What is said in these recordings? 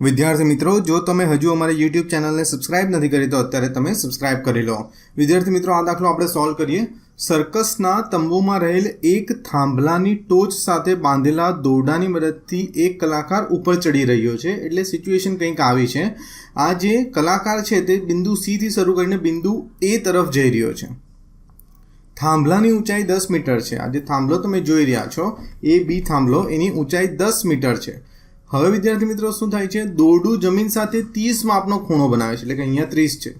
વિદ્યાર્થી મિત્રો, જો તમે હજુ અમારી યુટ્યુબ ચેનલને સબસ્ક્રાઇબ નથી કરી, તો અત્યારે તમે સબસ્ક્રાઇબ કરી લો. વિદ્યાર્થી મિત્રો, આ દાખલો આપણે સોલ્વ કરીએ. સર્કસના તંબુમાં રહેલ એક થાંભલાની ટોચ સાથે બાંધેલા દોરડાની મદદથી એક કલાકાર ઉપર ચડી રહ્યો છે. એટલે સિચ્યુએશન કંઈક આવી છે. આ જે કલાકાર છે, તે બિંદુ સીથી શરૂ કરીને બિંદુ એ તરફ જઈ રહ્યો છે. થાંભલાની ઊંચાઈ દસ મીટર છે. આ જે થાંભલો તમે જોઈ રહ્યા છો, એ બી થાંભલો, એની ઊંચાઈ દસ મીટર છે. હવે વિદ્યાર્થી મિત્રો શું થાય છે? દોરડું જમીન સાથે ત્રીસ માપનો ખૂણો બનાવે છે, એટલે કે અહીંયા ત્રીસ છે.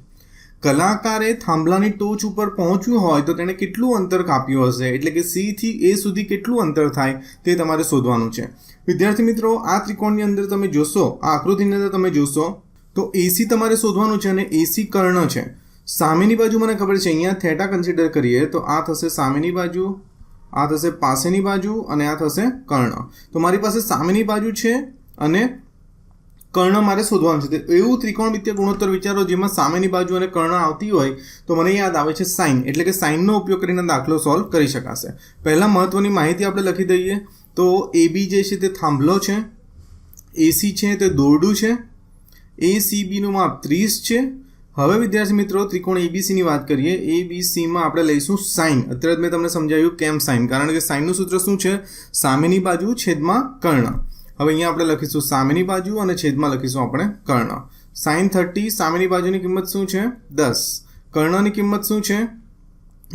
કલાકારે થાંભલાની ટોચ ઉપર પહોંચ્યું હોય તો તેણે કેટલું અંતર કાપ્યું હશે? એટલે કે સી થી એ સુધી કેટલું અંતર થાય તે તમારે શોધવાનું છે. વિદ્યાર્થી મિત્રો, આ ત્રિકોણની અંદર તમે જોશો, આ આકૃતિની અંદર તમે જોશો, તો એસી તમારે શોધવાનું છે અને એસી કર્ણ છે. સામેની બાજુ મને ખબર છે, અહીંયા થેટા કન્સિડર કરીએ તો આ થશે સામેની બાજુ, આ થશે પાસેની બાજુ અને આ થશે કર્ણ. તો મારી પાસે સામેની બાજુ છે અને કર્ણ મારે શોધવાનું છે. એવું ત્રિકોણમિત્ય ગુણોત્તર વિચારો જેમાં સામેની બાજુ અને કર્ણ આવતી હોય, તો મને યાદ આવે છે સાઇન. એટલે કે સાઇનનો ઉપયોગ કરીને દાખલો સોલ્વ કરી શકાશે. પહેલાં મહત્વની માહિતી આપણે લખી દઈએ. તો એ બી જે છે તે થાંભલો છે. એસી છે તે દોરડું છે. એ સી બીનું માપ ત્રીસ છે. હવે વિદ્યાર્થી મિત્રો, ત્રિકોણ એબીસીની વાત કરીએ. એ બી સીમાં આપણે લઈશું સાઇન. અત્યારે મેં તમને સમજાવ્યું કેમ સાઇન. કારણ કે સાઇનનું સૂત્ર શું છે? સામેની બાજુ છેદમાં કર્ણ. હવે અહીંયા આપણે લખીશું સામેની બાજુ અને છેદમાં લખીશું આપણે કર્ણ. સાઇન થર્ટી, સામેની બાજુની કિંમત શું છે? દસ. કર્ણની કિંમત શું છે?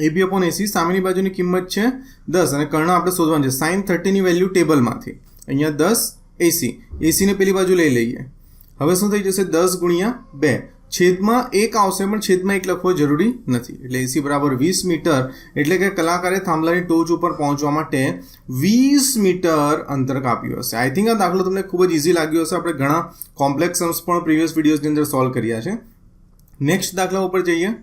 AB upon AC. સામેની બાજુની કિંમત છે દસ. અને કર્ણ આપણે શોધવાનું છે. સાઇન થર્ટીની વેલ્યુ ટેબલમાંથી. અહીંયા દસ, એસી. એસીને પેલી બાજુ લઈ લઈએ. હવે શું થઈ જશે? દસ ગુણ્યા બે. છેદમાં એક આવશે પણ છેદમાં એક લખવો જરૂરી નથી. એટલે એસી બરાબર વીસ મીટર, એટલે કે કલાકારે થાંભલાની ટોચ ઉપર પહોંચવા માટે વીસ મીટર અંતર કાપ્યું હશે. આઈ થિંક આ દાખલો તમને ખૂબ જ ઇઝી લાગ્યો હશે. આપણે ઘણા કોમ્પ્લેક્સ સમ્સ પણ પ્રીવિયસ વિડીયોઝની અંદર સોલ્વ કર્યા છે. નેક્સ્ટ દાખલા ઉપર જઈએ.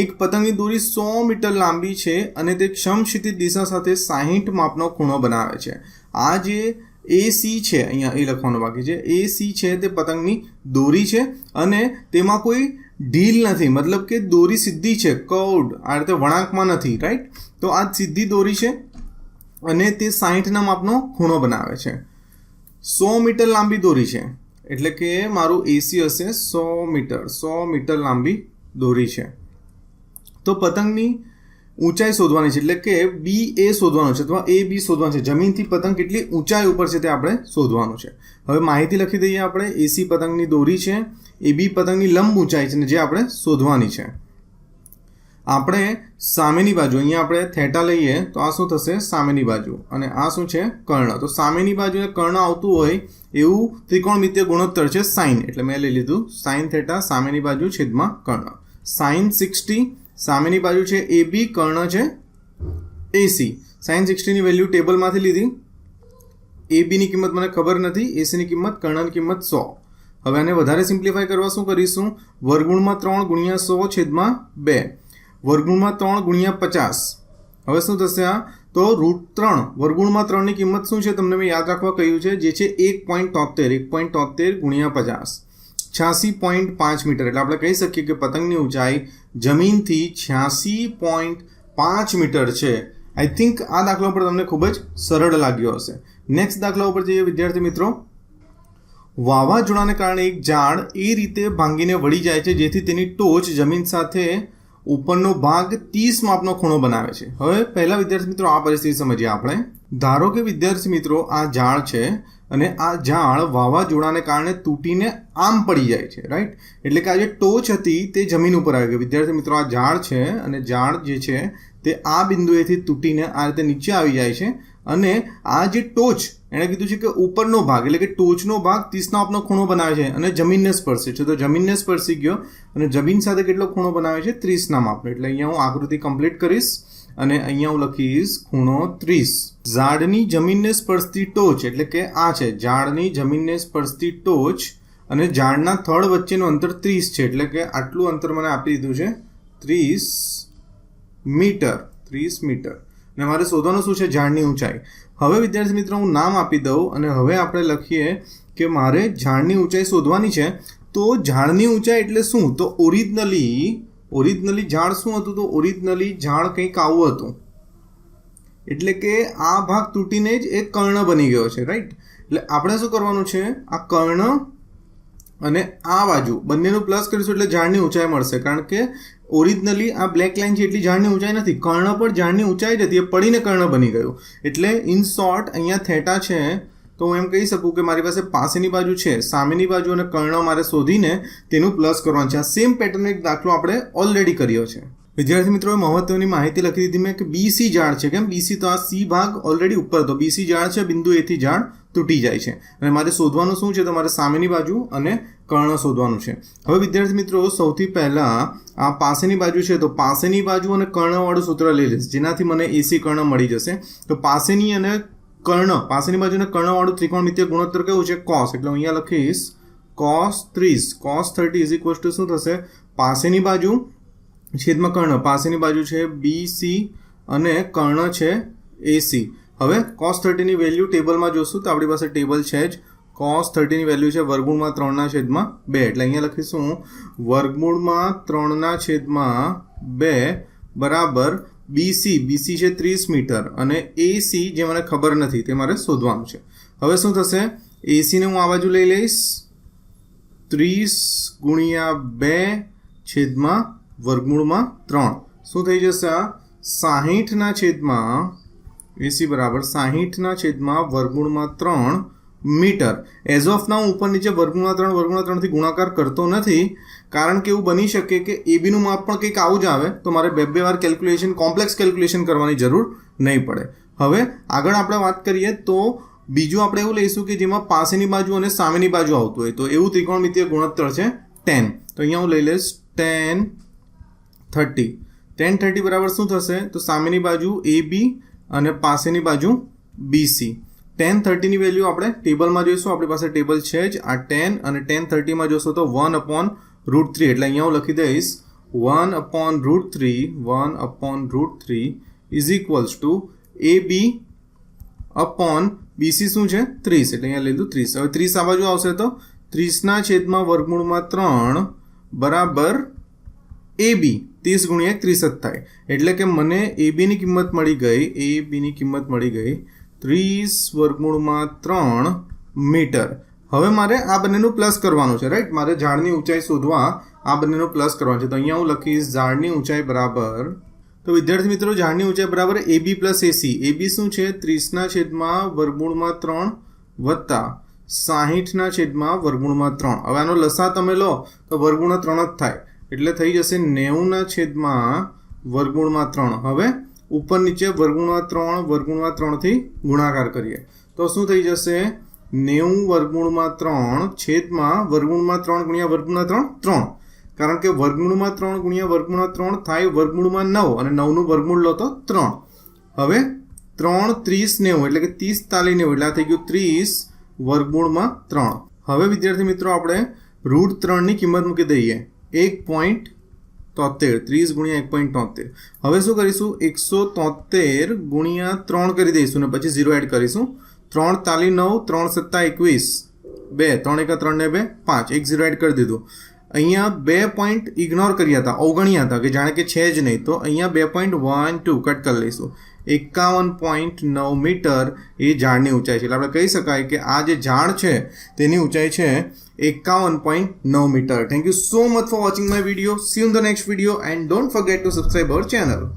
એક પતંગની દોરી સો મીટર લાંબી છે અને તે ક્ષમક્ષિતિજ દિશા સાથે સાહીઠ માપનો ખૂણો બનાવે છે. આ જે એ સી છે, અહીંયા એ લખવાનું બાકી છે. એ સી છે તે પતંગની દોરી છે અને તેમાં કોઈ ઢીલ નથી. મતલબ કે દોરી સીધી છે કવડ આ રીતે વળાંકમાં નથી રાઈટ તો આ સીધી દોરી છે અને તે સાહીઠના માપનો ખૂણો બનાવે છે. સો મીટર લાંબી દોરી છે. એટલે કે મારું એસી હશે સો મીટર. સો મીટર લાંબી દોરી છે. તો પતંગની ઊંચાઈ શોધવાની છે, એટલે કે બી એ શોધવાનું છે, અથવા એ બી શોધવાનું છે. જમીનથી પતંગ કેટલી ઊંચાઈ ઉપર છે તે આપણે શોધવાનું છે. હવે માહિતી લખી દઈએ આપણે. એસી પતંગની દોરી છે એ બી પતંગની લંબ ઊંચાઈ છે જે આપણે શોધવાની છે. આપણે સામેની બાજુ, અહીંયા આપણે થેટા લઈએ તો આ શું થશે? સામેની બાજુ. અને આ શું છે? કર્ણ. તો સામેની બાજુએ કર્ણ આવતું હોય એવું ત્રિકોણમિત્ય ગુણોત્તર છે સાઇન એટલે મેં લઈ લીધું સાઇન થેટા, સામેની બાજુ છેદમાં કર્ણ. સાઇન સિક્સટી સામેની બાજુ છે એ બી કર્ણ છે એસી સાઇન સિક્સટીની વેલ્યુ ટેબલમાંથી લીધી. એ બીની કિંમત મને ખબર નથી. એસીની કિંમત, કર્ણની કિંમત સો. હવે આને વધારે સિમ્પ્લિફાય કરવા શું કરીશું? વર્ગુણમાં ત્રણ ગુણ્યા સો છેદમાં બે. વર્ગુણમાં ત્રણ ગુણ્યા પચાસ. હવે શું થશે આ? તો રૂટ ત્રણ. વર્ગુણમાં ત્રણની કિંમત શું છે? તમને મેં યાદ રાખવા કહ્યું છે, જે છે એક પોઈન્ટ તોતેર. એક પોઈન્ટ તોતેર ગુણ્યા પચાસ. છ્યાસી પોઈન્ટ પાંચ મીટર. એટલે આપણે કહી શકીએ કે પતંગની ઊંચાઈ જમીનથી છ્યાસી પોઈન્ટ પાંચ મીટર છે. આઈ થિંક આ દાખલા ઉપર તમને ખૂબ જ સરળ લાગ્યો હશે. નેક્સ્ટ દાખલા ઉપર જઈએ વિદ્યાર્થી મિત્રો. વાવાઝોડાને કારણે એક ઝાડ એ રીતે ભાંગીને વળી જાય છે, જેથી તેની ટોચ જમીન સાથે ઉપરનો ભાગ ત્રીસ માપનો ખૂણો બનાવે છે. હવે પહેલા વિદ્યાર્થી મિત્રો આ પરિસ્થિતિ સમજીએ આપણે. ધારો કે વિદ્યાર્થી મિત્રો આ ઝાડ છે અને આ ઝાડ વાવાઝોડાને કારણે તૂટીને આમ પડી જાય છે રાઈટ એટલે કે આ જે ટોચ હતી તે જમીન ઉપર આવી ગઈ. વિદ્યાર્થી મિત્રો આ ઝાડ છે અને ઝાડ જે છે તે આ બિંદુએથી તૂટીને આ રીતે નીચે આવી જાય છે અને આ જે ટોચ, એણે કીધું છે કે ઉપરનો ભાગ, એટલે કે ટોચનો ભાગ ત્રીસનો આપનો ખૂણો બનાવે છે અને જમીનને સ્પર્શે છે. તો જમીનને સ્પર્શી ગયો અને જમીન સાથે કેટલો ખૂણો બનાવે છે? ત્રીસના માપનો. એટલે અહીંયા હું આકૃતિ કમ્પ્લીટ કરીશ અને અહીંયા હું લખીશ ખૂણો ત્રીસ. ઝાડની જમીનને સ્પર્શતી ટોચ, એટલે કે આ છે, ઝાડની જમીનને સ્પર્શતી ટોચ અને ઝાડના થડ વચ્ચેનું અંતર ત્રીસ છે. એટલે કે આટલું અંતર મને આપી દીધું છે. ત્રીસ મીટર, ત્રીસ મીટર. અને મારે શોધવાનું શું છે? ઝાડની ઊંચાઈ. હવે વિદ્યાર્થી મિત્રો, હું નામ આપી દઉં અને હવે આપણે લખીએ કે મારે ઝાડની ઊંચાઈ શોધવાની છે. તો ઝાડની ઊંચાઈ એટલે શું? તો ઓરિજિનલી ઓરિજિનલી ઝાડ શું હતું? તો ઓરિજિનલી ઝાડ કંઈક આવું હતું. એટલે કે આ ભાગ તૂટીને જ એક કર્ણ બની ગયો છે રાઈટ એટલે આપણે શું કરવાનું છે? આ કર્ણ અને આ બાજુ બંનેનું પ્લસ કરીશું એટલે ઝાડની ઊંચાઈ મળશે. કારણ કે ઓરિજિનલી આ બ્લેક લાઇન છે એટલી ઝાડની ઊંચાઈ નથી. કર્ણ પર ઝાડની ઊંચાઈ જ હતી એ પડીને કર્ણ બની ગયું. એટલે ઇન શોર્ટ અહીંયા થેટા છે. તો હું એમ કહી શકું કે મારી પાસે પાસેની બાજુ છે, સામેની બાજુ અને કર્ણ મારે શોધીને તેનું પ્લસ કરવાનું છે. આ સેમ પેટર્નનો એક દાખલો આપણે ઓલરેડી કર્યો છે. વિદ્યાર્થી મિત્રોએ મહત્વની માહિતી લખી દીધી મેં કે બીસી ઝાડ છે. કેમ? બીસી તો આ સી ભાગ ઓલરેડી ઉપર હતો. બીસી ઝાડ છે, બિંદુ એથી ઝાડ તૂટી જાય છે. અને મારે શોધવાનું શું છે? તો મારે સામેની બાજુ અને કર્ણ શોધવાનું છે. હવે વિદ્યાર્થી મિત્રો, સૌથી પહેલાં આ પાસેની બાજુ છે, તો પાસેની બાજુ અને કર્ણવાળું સૂત્ર લઈ લઈશ. જેનાથી મને એસી કર્ણ મળી જશે. તો પાસેની અને કર્ણ, પાસેની બાજુ અને કર્ણવાળું ત્રિકોણમિતિય ગુણોત્તર કેવું છે? કોસ એટલે હું અહીંયા લખીશ કોસ ત્રીસ. Cos thirty is equals to શું થશે? પાસેની બાજુ છેદમાં કર્ણ. પાસેની બાજુ છે બી સી અને કર્ણ છે એસી હવે કોસ થર્ટીની વેલ્યુ ટેબલમાં જોશું તો આપણી પાસે ટેબલ છે જ. કોસ થર્ટીની વેલ્યુ છે વર્ગમૂળમાં ત્રણના છેદમાં બે. એટલે અહીંયા લખીશું, વર્ગમૂળમાં ત્રણના છેદમાં બે બરાબર બીસી બીસી છે ત્રીસ મીટર. અને એસી જે મને ખબર નથી તે મારે શોધવાનું છે. હવે શું થશે? એસીને હું આ બાજુ લઈ લઈશ. ત્રીસ ગુણ્યા બે છેદમાં વર્ગમૂળમાં ત્રણ. શું થઈ જશે આ? સાહીઠના છેદમાં એસી બરાબર સાહીઠના છેદમાં વર્ગુણમાં ત્રણ મીટર. એઝ ઓફ ના ઉપર નીચે વર્ગુણા ત્રણ વર્ગુણા ત્રણથી ગુણાકાર કરતો નથી. કારણ કે એવું બની શકે કે એબીનું માપ પણ કંઈક આવું જ આવે, તો મારે બે બે વાર કેલ્ક્યુલેશન કોમ્પ્લેક્સ કેલ્ક્યુલેશન કરવાની જરૂર નહીં પડે. હવે આગળ આપણે વાત કરીએ તો બીજું આપણે એવું લઈશું કે જેમાં પાસેની બાજુ અને સામેની બાજુ આવતું હોય. તો એવું ત્રિકોણમિતીય ગુણોત્તર છે ટેન તો અહીંયા હું લઈ લઈશ ટેન થર્ટી ટેન થર્ટી બરાબર શું થશે? તો સામેની બાજુ એ બી અને પાસેની બાજુ બીસી ટેન થર્ટીની વેલ્યુ આપણે ટેબલમાં જોઈશું. આપણી પાસે ટેબલ છે જ. આ ટેન અને ટેન થર્ટીમાં જોશો તો વન અપોન રૂટ થ્રી એટલે અહીંયા હું લખી દઈશ. One upon root three one upon root three is equals to A B upon BC શું છે? ત્રીસ. એટલે અહીંયા લીધું ત્રીસ. હવે ત્રીસ આ બાજુ આવશે તો ત્રીસના છેદમાં વર્ગમૂળમાં ત્રણ બરાબર એ બી ત્રીસ ગુણ્યા ત્રીસ જ થાય. એટલે કે મને એ બીની કિંમત મળી ગઈ, એ બીની કિંમત મળી ગઈ ત્રીસ વર્ગમૂળમાં ત્રણ મીટર. હવે મારે આ બંનેનું પ્લસ કરવાનું છે, રાઈટ? મારે ઝાડની ઊંચાઈ શોધવા આ બંનેનું પ્લસ કરવાનું છે. તો અહીંયા હું લખીશ ઝાડની ઊંચાઈ બરાબર. તો વિદ્યાર્થી મિત્રો, ઝાડની ઊંચાઈ બરાબર એ બી પ્લસ એસી એ બી શું છે? ત્રીસના છેદમાં વર્ગમૂળમાં ત્રણ વત્તા સાહીઠના છેદમાં વર્ગમૂળમાં ત્રણ. હવે આનો લસા તમે લો, તો વર્ગમૂળમાં ત્રણ જ થાય. એટલે થઈ જશે નેવુંના છેદમાં વર્ગુણમાં ત્રણ. હવે ઉપર નીચે વર્ગુણમાં ત્રણ, વર્ગુણમાં ત્રણથી ગુણાકાર કરીએ. તો શું થઈ જશે? નેવું વર્ગુણમાં ત્રણ છેદમાં વર્ગુણમાં ત્રણ ગુણ્યા વર્ગુણમાં ત્રણ ત્રણ. કારણ કે વર્ગમૂળમાં ત્રણ ગુણ્યા વર્ગમૂળમાં ત્રણ થાય વર્ગમૂળમાં નવ અને નવનું વર્ગમૂળ લો તો ત્રણ. હવે ત્રણ ત્રીસ નેવું, એટલે કે ત્રીસ તાલી નેવું, એટલે આ થઈ ગયું ત્રીસ વર્ગમૂળમાં ત્રણ. હવે વિદ્યાર્થી મિત્રો આપણે રૂટ ત્રણની કિંમત મૂકી દઈએ. એક પોઈન્ટ તોતેર, ત્રીસ ગુણ્યા એક પોઈન્ટ તોતેર. હવે શું કરીશું? એકસો તોતેર ગુણ્યા ત્રણ કરી દઈશું ને પછી ઝીરો એડ કરીશું. ત્રણ તાલી નવ, ત્રણ સત્તા એકવીસ. બે, ત્રણ એકા ત્રણ ને બે, પાંચ. એક ઝીરો એડ કરી દીધું. અહીંયા બે પોઈન્ટ ઇગ્નોર કર્યા હતા, અવગણ્યા હતા કે જાણે કે છે જ નહીં. તો અહીંયા બે પોઈન્ટ વન ટુ કટ કરી લઈશું. એકાવન પોઈન્ટ નવ મીટર એ ઝાડની ઊંચાઈ છે. એટલે આપણે કહી શકાય કે આ જે ઝાડ છે, તેની ઊંચાઈ છે 51.9 meter. Thank you so much for watching my video. See you in the next video and don't forget to subscribe our channel.